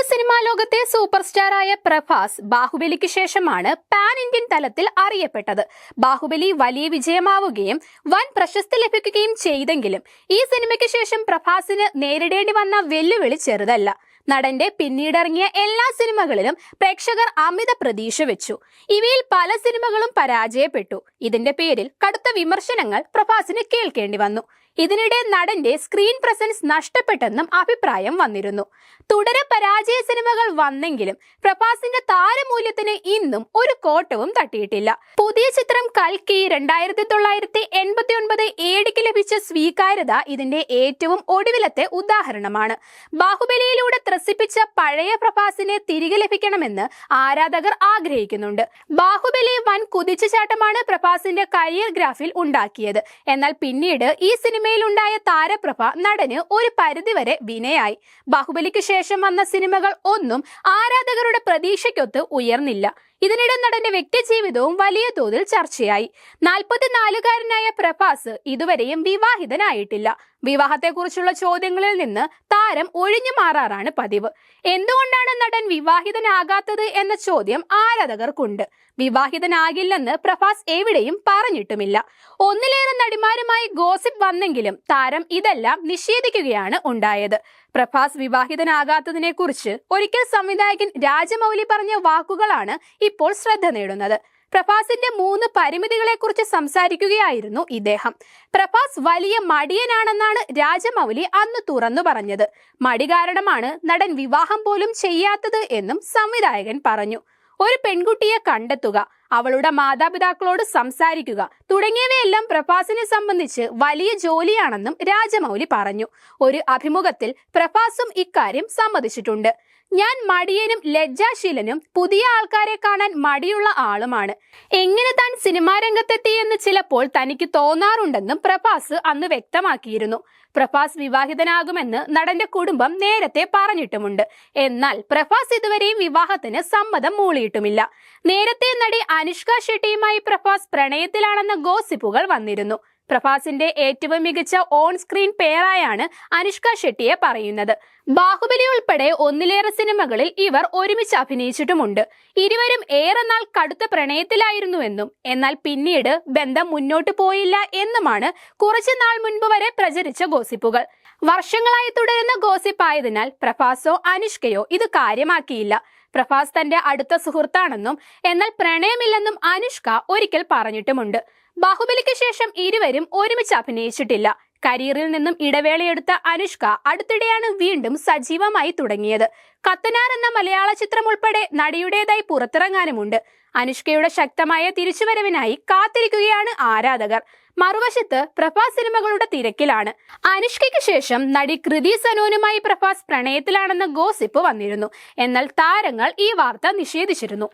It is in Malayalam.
തെലുങ്ക് സിനിമാ ലോകത്തെ സൂപ്പർ സ്റ്റാറായ പ്രഭാസ് ബാഹുബലിക്ക് ശേഷമാണ് പാൻ ഇന്ത്യൻ തലത്തിൽ അറിയപ്പെട്ടത്. ബാഹുബലി വലിയ വിജയമാവുകയും വൻ പ്രശസ്തി ലഭിക്കുകയും ചെയ്തെങ്കിലും ഈ സിനിമയ്ക്ക് ശേഷം പ്രഭാസിന് നേരിടേണ്ടി വന്ന വെല്ലുവിളി ചെറുതല്ല. നടന്റെ പിന്നീടിറങ്ങിയ എല്ലാ സിനിമകളിലും പ്രേക്ഷകർ അമിത പ്രതീക്ഷ വെച്ചു. ഇവയിൽ പല സിനിമകളും പരാജയപ്പെട്ടു. ഇതിന്റെ പേരിൽ കടുത്ത വിമർശനങ്ങൾ പ്രഭാസിന് കേൾക്കേണ്ടി വന്നു. ഇതിനിടെ നടന്റെ സ്ക്രീൻ പ്രസൻസ് നഷ്ടപ്പെട്ടെന്നും അഭിപ്രായം വന്നിരുന്നു. തുടരെ പരാജയ സിനിമകൾ വന്നെങ്കിലും പ്രഭാസിന്റെ താരമൂല്യത്തിന് ഇന്നും ഒരു കോട്ടവും തട്ടിയിട്ടില്ല. പുതിയ ചിത്രം കൽക്കി രണ്ടായിരത്തി തൊള്ളായിരത്തി എൺപത്തി ഒൻപത് ഏടിക്ക് ലഭിച്ച സ്വീകാര്യത ഇതിന്റെ ഏറ്റവും ഒടുവിലത്തെ ഉദാഹരണമാണ്. ബാഹുബലിയിലൂടെ ത്രസിപ്പിച്ച പഴയ പ്രഭാസിനെ തിരികെ ലഭിക്കണമെന്ന് ആരാധകർ ആഗ്രഹിക്കുന്നുണ്ട്. ബാഹുബലി വൻ കുതിച്ചുചാട്ടമാണ് പ്രഭാസിന്റെ കരിയർ ഗ്രാഫിൽ ഉണ്ടാക്കിയത്. എന്നാൽ പിന്നീട് ഈ സിനിമയിലുണ്ടായ താരപ്രഭ നടന് ഒരു പരിധിവരെ വിനയായി. ബാഹുബലിക്ക് ശേഷം വന്ന സിനിമകൾ ഒന്നും ആരാധകരുടെ പ്രതീക്ഷയ്ക്കൊത്ത് ഉയർന്നില്ല. ഇതിനിടെ നടന്റെ വ്യക്തിജീവിതവും വലിയ തോതിൽ ചർച്ചയായി. നാൽപ്പത്തിനാലുകാരനായ പ്രഭാസ് ഇതുവരെയും വിവാഹിതനായിട്ടില്ല. വിവാഹത്തെക്കുറിച്ചുള്ള ചോദ്യങ്ങളിൽ നിന്ന് താരം ഒഴിഞ്ഞു മാറാറാണ് പതിവ്. എന്തുകൊണ്ടാണ് നടൻ വിവാഹിതനാകാത്തത് എന്ന ചോദ്യം ആരാധകർക്കുണ്ട്. വിവാഹിതനാകില്ലെന്ന് പ്രഭാസ് എവിടെയും പറഞ്ഞിട്ടുമില്ല. ഒന്നിലേറെ നടിമാരുമായി ഗോസിപ്പ് വന്നെങ്കിലും താരം ഇതെല്ലാം നിഷേധിക്കുകയാണ് ഉണ്ടായത്. പ്രഭാസ് വിവാഹിതനാകാത്തതിനെ കുറിച്ച് ഒരിക്കൽ സംവിധായകൻ രാജമൗലി പറഞ്ഞ വാക്കുകളാണ് ഇപ്പോൾ ശ്രദ്ധ നേടുന്നത്. പ്രഭാസിന്റെ മൂന്ന് പരിമിതികളെക്കുറിച്ച് സംസാരിക്കുകയായിരുന്നു ഇദ്ദേഹം. പ്രഭാസ് വലിയ മടിയനാണെന്നാണ് രാജമൗലി അന്ന് തുറന്നു പറഞ്ഞത്. മടി കാരണമാണ് നടൻ വിവാഹം പോലും ചെയ്യാത്തത് എന്നും സംവിധായകൻ പറഞ്ഞു. ഒരു പെൺകുട്ടിയെ കണ്ടെത്തുക അവളുടെ മാതാപിതാക്കളോട് സംസാരിക്കുക. തുടങ്ങിയവയെല്ലാം പ്രഭാസിനെ സംബന്ധിച്ച് വലിയ ജോലിയാണെന്നും രാജമൗലി പറഞ്ഞു. ഒരു അഭിമുഖത്തിൽ പ്രഭാസും ഇക്കാര്യം സമ്മതിച്ചിട്ടുണ്ട്. ഞാൻ മടിയനും ലജ്ജാശീലനും പുതിയ ആൾക്കാരെ കാണാൻ മടിയുള്ള ആളുമാണ്. എങ്ങനെ താൻ സിനിമാ രംഗത്തെത്തിയെന്ന് ചിലപ്പോൾ തനിക്ക് തോന്നാറുണ്ടെന്നും പ്രഭാസ് അന്ന് വ്യക്തമാക്കിയിരുന്നു. പ്രഭാസ് വിവാഹിതനാകുമെന്ന് നടന്റെ കുടുംബം നേരത്തെ പറഞ്ഞിട്ടുമുണ്ട്. എന്നാൽ പ്രഭാസ് ഇതുവരെയും വിവാഹത്തിന് സമ്മതം മൂളിയിട്ടുമില്ല. നേരത്തെ നടി അനുഷ്ക ഷെട്ടിയുമായി പ്രഭാസ് പ്രണയത്തിലാണെന്ന ഗോസിപ്പുകൾ വന്നിരുന്നു. പ്രഭാസിന്റെ ഏറ്റവും മികച്ച ഓൺ സ്ക്രീൻ പേരായാണ് അനുഷ്ക ഷെട്ടിയെ പറയുന്നത്. ബാഹുബലി ഉൾപ്പെടെ ഒന്നിലേറെ സിനിമകളിൽ ഇവർ ഒരുമിച്ച് അഭിനയിച്ചിട്ടുമുണ്ട്. ഇരുവരും ഏറെ നാൾ കടുത്ത പ്രണയത്തിലായിരുന്നുവെന്നും എന്നാൽ പിന്നീട് ബന്ധം മുന്നോട്ട് പോയില്ല എന്നുമാണ് കുറച്ചു നാൾ മുൻപ് വരെ പ്രചരിച്ച ഗോസിപ്പുകൾ. വർഷങ്ങളായി തുടരുന്ന ഗോസിപ്പ് ആയതിനാൽ പ്രഭാസോ അനുഷ്കയോ ഇത് കാര്യമാക്കിയില്ല. പ്രഭാസ് തന്റെ അടുത്ത സുഹൃത്താണെന്നും എന്നാൽ പ്രണയമില്ലെന്നും അനുഷ്ക ഒരിക്കൽ പറഞ്ഞിട്ടുമുണ്ട്. ബാഹുബലിക്ക് ശേഷം ഇരുവരും ഒരുമിച്ച് അഭിനയിച്ചിട്ടില്ല. കരിയറിൽ നിന്നും ഇടവേളയെടുത്ത അനുഷ്ക അടുത്തിടെയാണ് വീണ്ടും സജീവമായി തുടങ്ങിയത്. കത്തനാർ എന്ന മലയാള ചിത്രം ഉൾപ്പെടെ നടിയുടേതായി പുറത്തിറങ്ങാനുമുണ്ട്. അനുഷ്കയുടെ ശക്തമായ തിരിച്ചുവരവിനായി കാത്തിരിക്കുകയാണ് ആരാധകർ. മറുവശത്ത് പ്രഭാസ് സിനിമകളുടെ തിരക്കിലാണ്. അനുഷ്കയ്ക്ക് ശേഷം നടി കൃതി സനോനുമായി പ്രഭാസ് പ്രണയത്തിലാണെന്ന ഗോസിപ്പ് വന്നിരുന്നു. എന്നാൽ താരങ്ങൾ ഈ വാർത്ത നിഷേധിച്ചിരുന്നു.